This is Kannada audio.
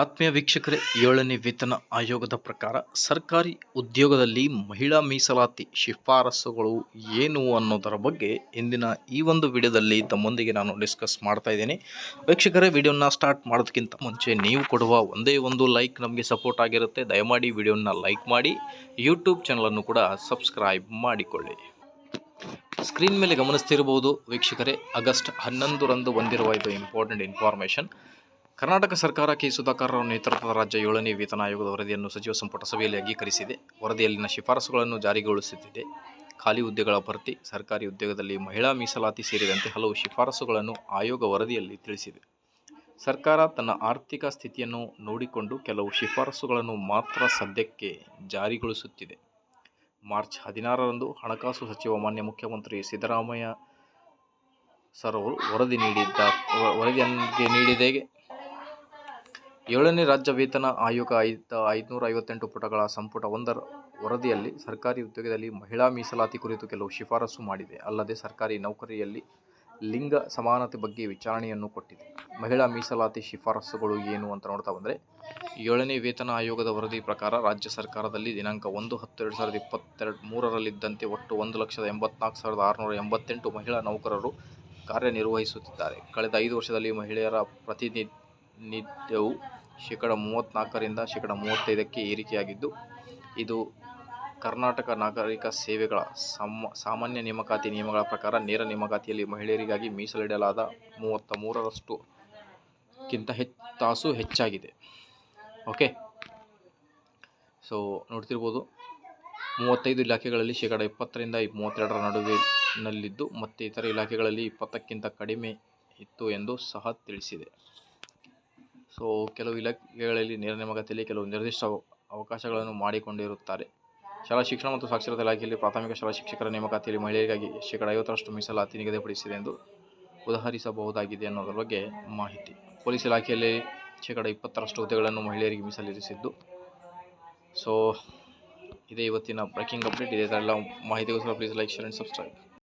ಆತ್ಮೀಯ ವೀಕ್ಷಕರೇ, ಏಳನೇ ವೇತನ ಆಯೋಗದ ಪ್ರಕಾರ ಸರ್ಕಾರಿ ಉದ್ಯೋಗದಲ್ಲಿ ಮಹಿಳಾ ಮೀಸಲಾತಿ ಶಿಫಾರಸುಗಳು ಏನು ಅನ್ನೋದರ ಬಗ್ಗೆ ಇಂದಿನ ಈ ಒಂದು ವಿಡಿಯೋದಲ್ಲಿ ತಮ್ಮೊಂದಿಗೆ ನಾನು ಡಿಸ್ಕಸ್ ಮಾಡ್ತಾ ಇದ್ದೀನಿ. ವೀಕ್ಷಕರೇ, ವಿಡಿಯೋನ ಸ್ಟಾರ್ಟ್ ಮಾಡೋದಕ್ಕಿಂತ ಮುಂಚೆ ನೀವು ಕೊಡುವ ಒಂದೇ ಒಂದು ಲೈಕ್ ನಮಗೆ ಸಪೋರ್ಟ್ ಆಗಿರುತ್ತೆ. ದಯಮಾಡಿ ವಿಡಿಯೋನ ಲೈಕ್ ಮಾಡಿ, ಯೂಟ್ಯೂಬ್ ಚಾನಲನ್ನು ಕೂಡ ಸಬ್ಸ್ಕ್ರೈಬ್ ಮಾಡಿಕೊಳ್ಳಿ. ಸ್ಕ್ರೀನ್ ಮೇಲೆ ಗಮನಿಸ್ತಿರ್ಬೋದು ವೀಕ್ಷಕರೇ, ಆಗಸ್ಟ್ ಹನ್ನೊಂದರಂದು ಬಂದಿರುವ ಇದು ಇಂಪಾರ್ಟೆಂಟ್ ಇನ್ಫಾರ್ಮೇಷನ್. ಕರ್ನಾಟಕ ಸರ್ಕಾರ ಕೆ ಸುಧಾಕರ್ ನೇತೃತ್ವದ ರಾಜ್ಯ ಏಳನೇ ವೇತನ ಆಯೋಗದ ವರದಿಯನ್ನು ಸಚಿವ ಸಂಪುಟ ಸಭೆಯಲ್ಲಿ ಅಂಗೀಕರಿಸಿದೆ. ವರದಿಯಲ್ಲಿನ ಶಿಫಾರಸುಗಳನ್ನು ಜಾರಿಗೊಳಿಸುತ್ತಿದೆ. ಖಾಲಿ ಹುದ್ದೆಗಳ ಭರ್ತಿ, ಸರ್ಕಾರಿ ಉದ್ಯೋಗದಲ್ಲಿ ಮಹಿಳಾ ಮೀಸಲಾತಿ ಸೇರಿದಂತೆ ಹಲವು ಶಿಫಾರಸುಗಳನ್ನು ಆಯೋಗ ವರದಿಯಲ್ಲಿ ತಿಳಿಸಿದೆ. ಸರ್ಕಾರ ತನ್ನ ಆರ್ಥಿಕ ಸ್ಥಿತಿಯನ್ನು ನೋಡಿಕೊಂಡು ಕೆಲವು ಶಿಫಾರಸುಗಳನ್ನು ಮಾತ್ರ ಸದ್ಯಕ್ಕೆ ಜಾರಿಗೊಳಿಸುತ್ತಿದೆ. ಮಾರ್ಚ್ ಹದಿನಾರರಂದು ಹಣಕಾಸು ಸಚಿವ ಮಾನ್ಯ ಮುಖ್ಯಮಂತ್ರಿ ಸಿದ್ದರಾಮಯ್ಯ ಸರ್ ಅವರು ವರದಿ ನೀಡಿದ್ದ ವರದಿಯನ್ನು ನೀಡಿದೆ ಏಳನೇ ರಾಜ್ಯ ವೇತನ ಆಯೋಗ ಐದ ಐದುನೂರ ಐವತ್ತೆಂಟು ಪುಟಗಳ ಸಂಪುಟ ಒಂದರ ವರದಿಯಲ್ಲಿ ಸರ್ಕಾರಿ ಉದ್ಯೋಗದಲ್ಲಿ ಮಹಿಳಾ ಮೀಸಲಾತಿ ಕುರಿತು ಕೆಲವು ಶಿಫಾರಸು ಮಾಡಿದೆ. ಅಲ್ಲದೆ ಸರ್ಕಾರಿ ನೌಕರಿಯಲ್ಲಿ ಲಿಂಗ ಸಮಾನತೆ ಬಗ್ಗೆ ವಿಚಾರಣೆಯನ್ನು ಕೊಟ್ಟಿದೆ. ಮಹಿಳಾ ಮೀಸಲಾತಿ ಶಿಫಾರಸುಗಳು ಏನು ಅಂತ ನೋಡ್ತಾ ಬಂದರೆ, ಏಳನೇ ವೇತನ ಆಯೋಗದ ವರದಿ ಪ್ರಕಾರ ರಾಜ್ಯ ಸರ್ಕಾರದಲ್ಲಿ ದಿನಾಂಕ ಒಂದು ಹತ್ತು ಎರಡು ಸಾವಿರದ ಇಪ್ಪತ್ತೆರಡು ಮೂರರಲ್ಲಿದ್ದಂತೆ ಒಟ್ಟು ಒಂದು ಲಕ್ಷದ ಎಂಬತ್ನಾಲ್ಕು ಸಾವಿರದ ಆರುನೂರ ಎಂಬತ್ತೆಂಟು ಮಹಿಳಾ ನೌಕರರು ಕಾರ್ಯನಿರ್ವಹಿಸುತ್ತಿದ್ದಾರೆ. ಕಳೆದ ಐದು ವರ್ಷದಲ್ಲಿ ಮಹಿಳೆಯರ ಪ್ರತಿನಿಧಿತ್ವವು ಶೇಕಡ ಮೂವತ್ತ್ನಾಲ್ಕರಿಂದ ಶೇಕಡ ಮೂವತ್ತೈದಕ್ಕೆ ಏರಿಕೆಯಾಗಿದ್ದು ಇದು ಕರ್ನಾಟಕ ನಾಗರಿಕ ಸೇವೆಗಳ ಸಮ, ಸಾಮಾನ್ಯ ನೇಮಕಾತಿ ನಿಯಮಗಳ ಪ್ರಕಾರ ನೇರ ನೇಮಕಾತಿಯಲ್ಲಿ ಮಹಿಳೆಯರಿಗಾಗಿ ಮೀಸಲಿಡಲಾದ ಮೂವತ್ತ ಮೂರರಷ್ಟು ಕ್ಕಿಂತ ಹೆಚ್ಚು ತಾಸು ಹೆಚ್ಚಾಗಿದೆ. ಓಕೆ? ಸೊ, ನೋಡ್ತಿರ್ಬೋದು, ಮೂವತ್ತೈದು ಇಲಾಖೆಗಳಲ್ಲಿ ಶೇಕಡ ಇಪ್ಪತ್ತರಿಂದ ಮೂವತ್ತೆರಡರ ನಡುವಿನಲ್ಲಿದ್ದು, ಮತ್ತು ಇತರ ಇಲಾಖೆಗಳಲ್ಲಿ ಇಪ್ಪತ್ತಕ್ಕಿಂತ ಕಡಿಮೆ ಇತ್ತು ಎಂದು ಸಹ ತಿಳಿಸಿದೆ. ಸೊ ಕೆಲವು ಇಲಾಖೆಗಳಲ್ಲಿ ನೇರ ನೇಮಕಾತಿಯಲ್ಲಿ ಕೆಲವು ನಿರ್ದಿಷ್ಟ ಅವಕಾಶಗಳನ್ನು ಮಾಡಿಕೊಂಡಿರುತ್ತಾರೆ. ಶಾಲಾ ಶಿಕ್ಷಣ ಮತ್ತು ಸಾಕ್ಷರತಾ ಇಲಾಖೆಯಲ್ಲಿ ಪ್ರಾಥಮಿಕ ಶಾಲಾ ಶಿಕ್ಷಕರ ನೇಮಕಾತಿಯಲ್ಲಿ ಮಹಿಳೆಯರಿಗಾಗಿ ಶೇಕಡ ಐವತ್ತರಷ್ಟು ಮೀಸಲಾತಿ ನಿಗದಿಪಡಿಸಿದೆ ಎಂದು ಉದಾಹರಿಸಬಹುದಾಗಿದೆ ಅನ್ನೋದರ ಬಗ್ಗೆ ಮಾಹಿತಿ. ಪೊಲೀಸ್ ಇಲಾಖೆಯಲ್ಲಿ ಶೇಕಡ ಇಪ್ಪತ್ತರಷ್ಟು ಹುದ್ದೆಗಳನ್ನು ಮಹಿಳೆಯರಿಗೆ ಮೀಸಲಿರಿಸಿದ್ದು. ಸೊ, ಇದೇ ಇವತ್ತಿನ ಬ್ರೇಕಿಂಗ್ ಅಪ್ಡೇಟ್. ಇದೇ ಥರ ಎಲ್ಲ ಮಾಹಿತಿಗೋಸ್ಕರ please like share and subscribe